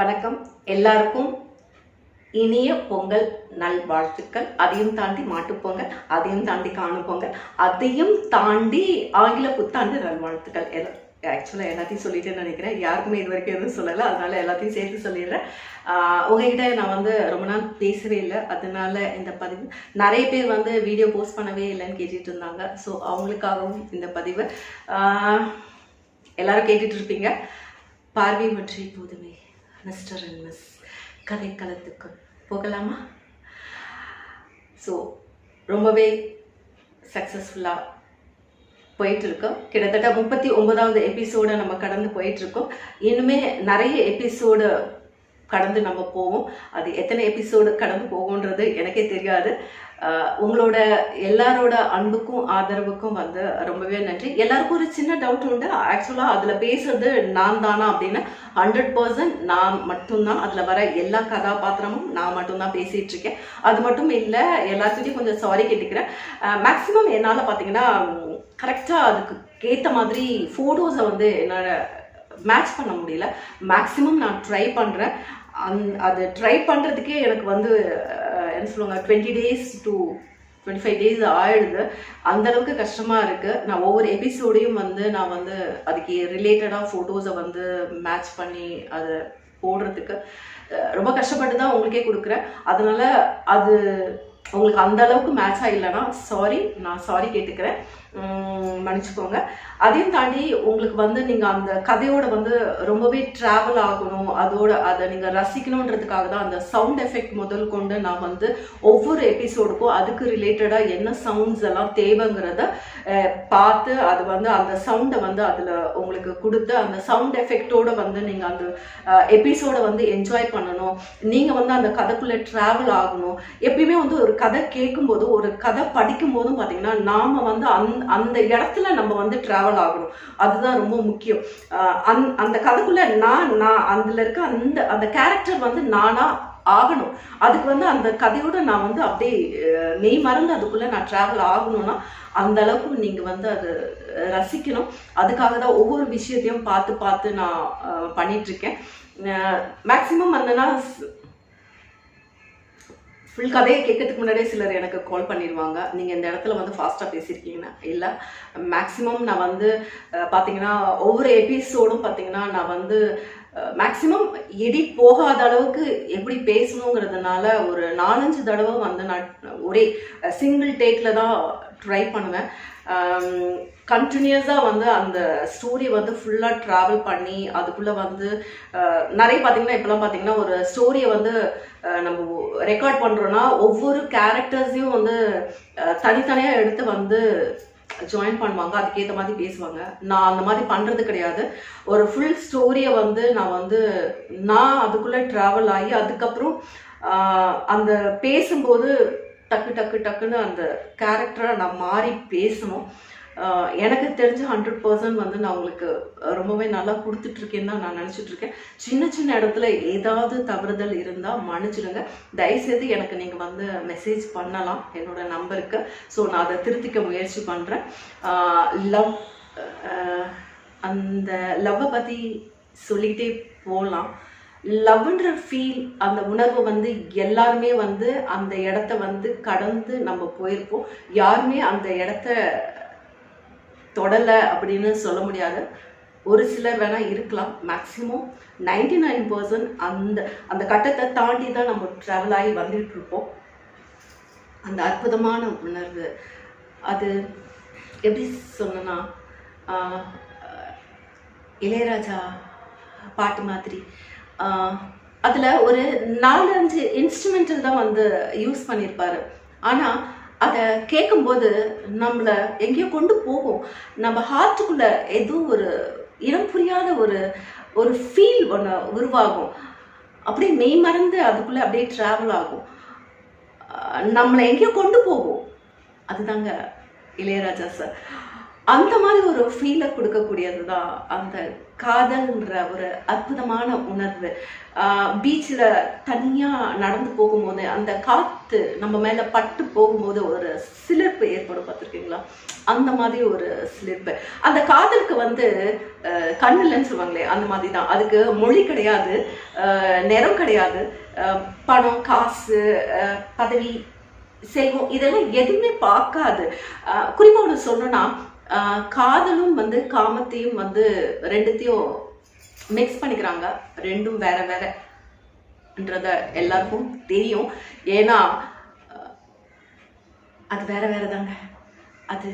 வணக்கம். எல்லாருக்கும் இனிய பொங்கல் நல்வாழ்த்துக்கள் அதையும் தாண்டி மாட்டுப்பொங்கல் அதையும் தாண்டி காணும் பொங்கல் அதையும் தாண்டி ஆங்கில புத்தாண்டு நல்வாழ்த்துக்கள் எல்லாம் ஆக்சுவலாக எல்லாத்தையும் சொல்லிட்டேன்னு நினைக்கிறேன். யாருக்குமே இது வரைக்கும் எதுவும் சொல்லலை. அதனால எல்லாத்தையும் சேர்த்து சொல்லிடுறேன். உங்ககிட்ட நான் வந்து ரொம்ப நாள் பேசவே இல்லை. அதனால இந்த பதிவு நிறைய பேர் வந்து வீடியோ போஸ்ட் பண்ணவே இல்லைன்னு கேட்டுட்டு இருந்தாங்க. ஸோ அவங்களுக்காகவும் இந்த பதிவு எல்லாரும் கேட்டுட்டு இருப்பீங்க. பார்வை பற்றி போதுமே. மிஸ்டர் அண்ட் மிஸ் கதைக்களத்துக்கு போகலாமா? ஸோ ரொம்பவே சக்ஸஸ்ஃபுல்லாக போயிட்டுருக்கோம். கிட்டத்தட்ட முப்பத்தி ஒன்பதாவது எபிசோட நம்ம கடந்து போயிட்டுருக்கோம். இன்னுமே நிறைய எபிசோடு கடந்து நம்ம போவோம். அது எத்தனை எபிசோடு கடந்து போகும்ன்றது எனக்கே தெரியாது. உங்களோட எல்லாரோட அன்புக்கும் ஆதரவுக்கும் வந்து ரொம்பவே நன்றி. எல்லாருக்கும் ஒரு சின்ன டவுட் உண்டு. ஆக்சுவலாக அதில் பேசுறது நான் தானா அப்படின்னு ஹண்ட்ரட் பர்சன்ட் நான் மட்டும்தான். அதில் வர எல்லா கதாபாத்திரமும் நான் மட்டும்தான் பேசிகிட்டு இருக்கேன். அது மட்டும் இல்லை எல்லாத்துக்கிட்டையும் கொஞ்சம் சாரி கேட்டுக்கிறேன். மேக்ஸிமம் என்னால் பார்த்தீங்கன்னா கரெக்டாக அதுக்கு ஏற்ற மாதிரி ஃபோட்டோஸை வந்து என்னால் மேட்ச் பண்ண முடியல. மேக்ஸிமம் நான் ட்ரை பண்ணுறேன் அந் அது ட்ரை பண்ணுறதுக்கே எனக்கு வந்து என்ன சொல்லுவாங்க twenty days to twenty five days ஆயிடுது. அந்த அளவுக்கு கஷ்டமாக இருக்குது நான் ஒவ்வொரு எபிசோடையும் வந்து நான் வந்து அதுக்கு ரிலேட்டடாக ஃபோட்டோஸை வந்து மேட்ச் பண்ணி அதை போடுறதுக்கு ரொம்ப கஷ்டப்பட்டு தான் உங்களுக்கே கொடுக்குறேன். அதனால் அது உங்களுக்கு அந்த அளவுக்கு மேட்ச் ஆகலைன்னா சாரி நான் சாரி கேட்டுக்கிறேன். மன்னிச்சுக்கோங்க. அதையும் தாண்டி உங்களுக்கு வந்து நீங்கள் அந்த கதையோட வந்து ரொம்பவே ட்ராவல் ஆகணும். அதோட அதை நீங்கள் ரசிக்கணுன்றதுக்காக தான் அந்த சவுண்ட் எஃபெக்ட் முதல் கொண்டு நான் வந்து ஒவ்வொரு எபிசோடுக்கும் அதுக்கு ரிலேட்டடாக என்ன சவுண்ட்ஸ் எல்லாம் தேவைங்கிறத பார்த்து அது வந்து அந்த சவுண்டை வந்து அதில் உங்களுக்கு கொடுத்து அந்த சவுண்ட் எஃபெக்டோட வந்து நீங்கள் அந்த எபிசோட வந்து என்ஜாய் பண்ணணும். நீங்கள் வந்து அந்த கதைக்குள்ளே ட்ராவல் ஆகணும். எப்பயுமே வந்து ஒரு கதை கேட்கும்போது ஒரு கதை படிக்கும் போதும் பார்த்தீங்கன்னா நாம வந்து அந் அந்த இடத்துல நம்ம வந்து ட்ராவல் ஆகணும். அதுதான் ரொம்ப முக்கியம். அந் அந்த கதைக்குள்ள நான் நான் அதில் இருக்க அந்த அந்த கேரக்டர் வந்து நானா ஆகணும். அதுக்கு வந்து அந்த கதையோட நான் வந்து அப்படியே மெய் மறந்து அதுக்குள்ள நான் ட்ராவல் ஆகணும்னா அந்த அளவுக்கு நீங்க வந்து அது ரசிக்கணும். அதுக்காக தான் ஒவ்வொரு விஷயத்தையும் பார்த்து பார்த்து நான் பண்ணிகிட்ருக்கேன் பண்ணிட்டு இருக்கேன். மேக்சிமம் வந்தனா ஃபுல் கதையை கேட்கறதுக்கு முன்னாடியே சிலர் எனக்கு கால் பண்ணிடுவாங்க நீங்கள் இந்த இடத்துல வந்து ஃபாஸ்ட்டாக பேசியிருக்கீங்கன்னா இல்லை மேக்ஸிமம் நான் வந்து பார்த்தீங்கன்னா ஒவ்வொரு எபிசோடும் பார்த்தீங்கன்னா நான் வந்து மேக்ஸிமம் எடிட் போகாத அளவுக்கு எப்படி பேசணுங்கிறதுனால ஒரு நாலஞ்சு தடவை வந்து நான் ஒரே சிங்கிள் டேக்கில் தான் ட்ரை பண்ணுவேன். Um, கண்டினியூஸாக வந்து அந்த ஸ்டோரி வந்து ஃபுல்லாக ட்ராவல் பண்ணி அதுக்குள்ளே வந்து uh, நிறைய பார்த்தீங்கன்னா இப்போலாம் பார்த்தீங்கன்னா ஒரு ஸ்டோரியை வந்து uh, நம்ம ரெக்கார்ட் பண்ணுறோன்னா ஒவ்வொரு கேரக்டர்ஸையும் வந்து uh, தனித்தனியாக எடுத்து வந்து ஜாயின் பண்ணுவாங்க. அதுக்கேற்ற மாதிரி பேசுவாங்க. நான் அந்த மாதிரி பண்ணுறது கிடையாது. ஒரு ஃபுல் ஸ்டோரியை வந்து நான் வந்து நான் அதுக்குள்ளே ட்ராவல் ஆகி அதுக்கப்புறம் அந்த பேசும்போது டக்கு டக்கு டக்குன்னு அந்த கேரக்டரை நான் மாறி பேசணும். எனக்கு தெரிஞ்ச ஹண்ட்ரட் பர்சன்ட் வந்து நான் உங்களுக்கு ரொம்பவே நல்லா கொடுத்துட்ருக்கேன்னு தான் நான் நினச்சிட்ருக்கேன். சின்ன சின்ன இடத்துல ஏதாவது தவறுதல் இருந்தால் மன்னிச்சிடுங்க. தயவுசெய்து எனக்கு நீங்கள் வந்து மெசேஜ் பண்ணலாம். என்னோட நம்பருக்கு ஸோ நான் அதை திருத்திக்க முயற்சி பண்ணுறேன் லவ் அந்த லவ்வை பற்றி சொல்லிக்கிட்டே போகலாம் லவ்ன்ற ஃபீல் அந்த உணர்வு வந்து எல்லாருமே வந்து அந்த இடத்த வந்து கடந்து நம்ம போயிருப்போம். யாருமே அந்த இடத்த தொடலை அப்படின்னு சொல்ல முடியாது. ஒரு சிலர் வேணால் இருக்கலாம் மேக்ஸிமம் நைன்டி நைன் பர்சன்ட் அந்த அந்த கட்டத்தை தாண்டி தான் நம்ம ட்ராவல் ஆகி வந்துட்டு இருப்போம். அந்த அற்புதமான உணர்வு. அது எப்படி சொன்னா இளையராஜா பாட்டு மாதிரி அதில் ஒரு நாலஞ்சு இன்ஸ்ட்ருமெண்டல் தான் வந்து யூஸ் பண்ணியிருப்பார் ஆனால் அதை கேட்கும்போது நம்மளை எங்கேயோ கொண்டு போகும். நம்ம ஹார்ட்டுக்குள்ளே எதுவும் ஒரு இனம் புரியாத ஒரு ஒரு ஃபீல் ஒன்று உருவாகும். அப்படியே மெய் மறந்து அதுக்குள்ளே அப்படியே ட்ராவல் ஆகும். நம்மளை எங்கேயோ கொண்டு போகும். அதுதாங்க இளையராஜா சார். அந்த மாதிரி ஒரு ஃபீலை கொடுக்கக்கூடியது தான் அந்த காதல்ன்ற ஒரு அற்புதமான உணர்வு. பீச்சில் தனியாக நடந்து போகும்போது அந்த காற்று நம்ம மேலே பட்டு போகும்போது ஒரு சிலிர்ப்பு ஏற்படும் பார்த்துருக்கீங்களா? அந்த மாதிரி ஒரு சிலிர்ப்பு. அந்த காதலுக்கு வந்து கண்ணில்னு சொல்லுவாங்களே அந்த மாதிரி தான் அதுக்கு மொழி கிடையாது நிறம் கிடையாது பணம் காசு பதவி செல்வம் இதெல்லாம் எதுவுமே பார்க்காது. குறிப்பாக ஒன்று சொல்லணும்னா காதலும் வந்து காமத்தையும் வந்து ரெண்டுத்தையும் மிக்ஸ் பண்ணிக்கிறாங்க. ரெண்டும் வேற வேறன்றத எல்லாருக்கும் தெரியும். ஏன்னா அது வேற வேற தாங்க அது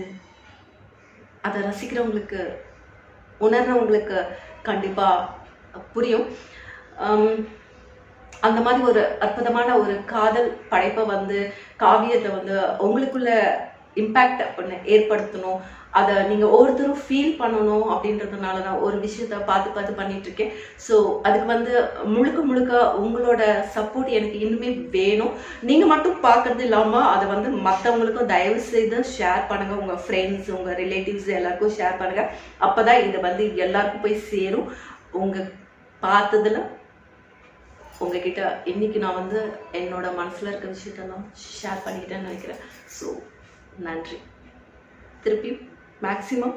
அதை ரசிக்கிறவங்களுக்கு உணர்றவங்களுக்கு கண்டிப்பா புரியும். அந்த மாதிரி ஒரு அற்புதமான ஒரு காதல் படைப்பை வந்து காவியத்தை வந்து உங்களுக்குள்ள இம்பேக்ட் ஒன்று ஏற்படுத்தணும் அதை நீங்கள் ஒவ்வொருத்தரும் ஃபீல் பண்ணணும் அப்படின்றதுனால தான் ஒரு விஷயத்த பார்த்து பார்த்து பண்ணிட்டு இருக்கேன் ஸோ அதுக்கு வந்து முழுக்க முழுக்க உங்களோட சப்போர்ட் எனக்கு இன்னுமே வேணும். நீங்கள் மட்டும் பார்க்கறது இல்லாமல் அதை வந்து மற்றவங்களுக்கும் தயவு செய்து ஷேர் பண்ணுங்கள் உங்கள் ஃப்ரெண்ட்ஸ் உங்கள் ரிலேட்டிவ்ஸ் எல்லாருக்கும் ஷேர் பண்ணுங்கள் அப்போ தான் வந்து எல்லாருக்கும் போய் சேரும். உங்கள் பார்த்ததுல உங்ககிட்ட இன்னைக்கு நான் வந்து என்னோட மனசுல இருக்க விஷயத்தெல்லாம் ஷேர் பண்ணிக்கிட்டேன்னு நினைக்கிறேன். ஸோ நன்றி. திருப்பி மேக்ஸிமம்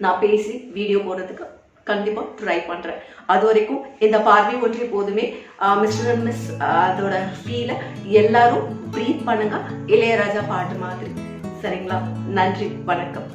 நான் பேசி வீடியோ போடுறதுக்கு கண்டிப்பாக ட்ரை பண்ணுறேன் அது வரைக்கும் இந்த பார்வை ஒன்றே போதுமே. மிஸ்டர் அண்ட் மிஸ் அதோட ஃபீலை எல்லாரும் ப்ரீத் பண்ணுங்க. இளையராஜா பாட்டு மாதிரி. சரிங்களா? நன்றி வணக்கம்.